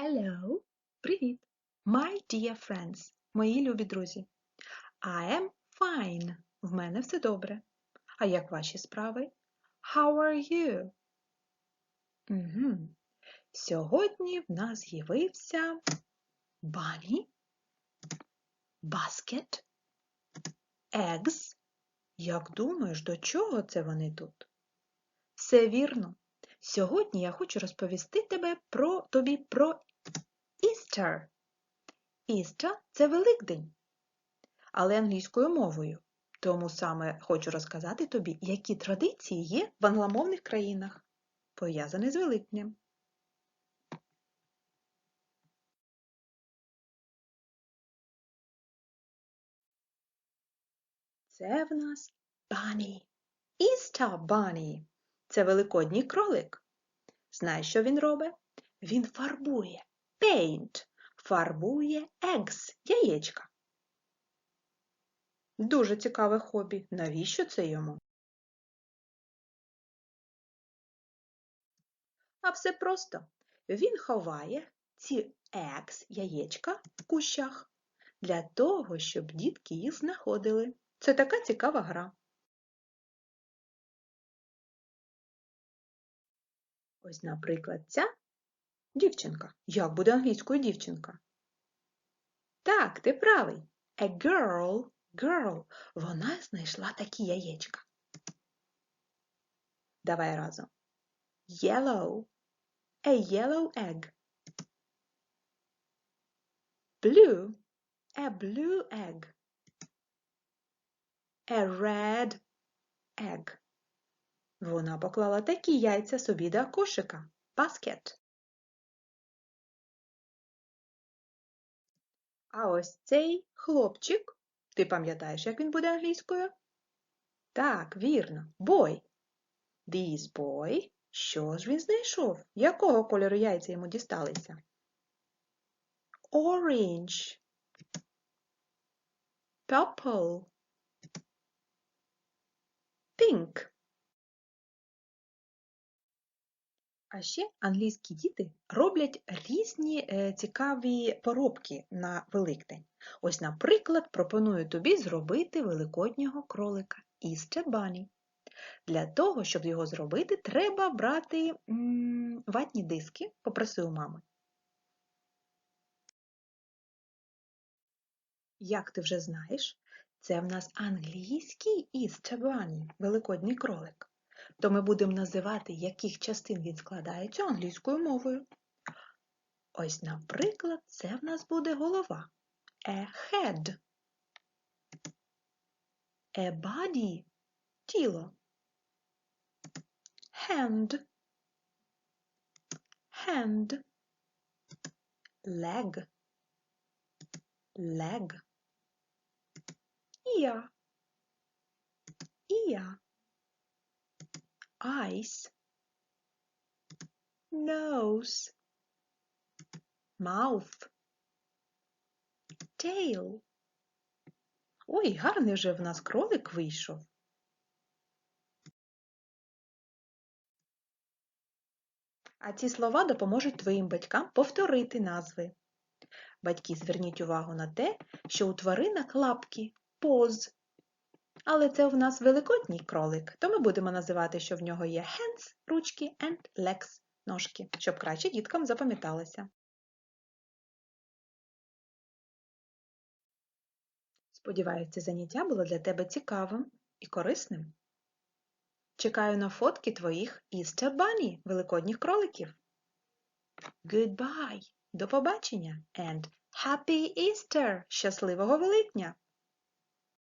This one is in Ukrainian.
Hello! Привіт! My dear friends, мої любі друзі. I am fine. В мене все добре. А як ваші справи? How are you? Угу. Сьогодні в нас з'явився bunny, basket, eggs. Як думаєш, до чого це вони тут? Все вірно. Сьогодні я хочу розповісти тебе про тобі про Easter. Easter – це Великдень, але англійською мовою. Тому саме хочу розказати тобі, які традиції є в англомовних країнах, пов'язані з Великднем. Це в нас Bunny. Easter Bunny. Це великодній кролик. Знаєш, що він робить? Він фарбує paint, фарбує eggs, яєчка. Дуже цікаве хобі. Навіщо це йому? А все просто. Він ховає ці eggs, яєчка в кущах для того, щоб дітки їх знаходили. Це така цікава гра. Ось, наприклад, ця дівчинка. Як буде англійською дівчинка? Так, ти правий. A girl, girl. Вона знайшла такі яєчка. Давай разом. Yellow. A yellow egg. Blue. A blue egg. A red egg. Вона поклала такі яйця собі до кошика. Basket. А ось цей хлопчик. Ти пам'ятаєш, як він буде англійською? Так, вірно. Boy. This boy. Що ж він знайшов? Якого кольору яйця йому дісталися? Orange. Purple. Pink. А ще англійські діти роблять різні е, цікаві поробки на Великдень. Ось, наприклад, пропоную тобі зробити великоднього кролика Easter Bunny. Для того, щоб його зробити, треба брати м, ватні диски, попроси у мами. Як ти вже знаєш, це в нас англійський Easter Bunny, великодній кролик то ми будемо називати, яких частин він складається англійською мовою. Ось, наприклад, це в нас буде голова. A head. A body – тіло. Hand. Hand. Leg. Leg. Ear. Ear eyes, nose, mouth, tail. Ой, гарний вже в нас кролик вийшов. А ці слова допоможуть твоїм батькам повторити назви. Батьки зверніть увагу на те, що у тваринок лапки поз. Але це в нас великодній кролик, то ми будемо називати, що в нього є hands – ручки and legs – ножки, щоб краще діткам запам'яталося. Сподіваюся, це заняття було для тебе цікавим і корисним. Чекаю на фотки твоїх Easter Bunny – великодніх кроликів. Goodbye! До побачення and Happy Easter! Щасливого Великдня!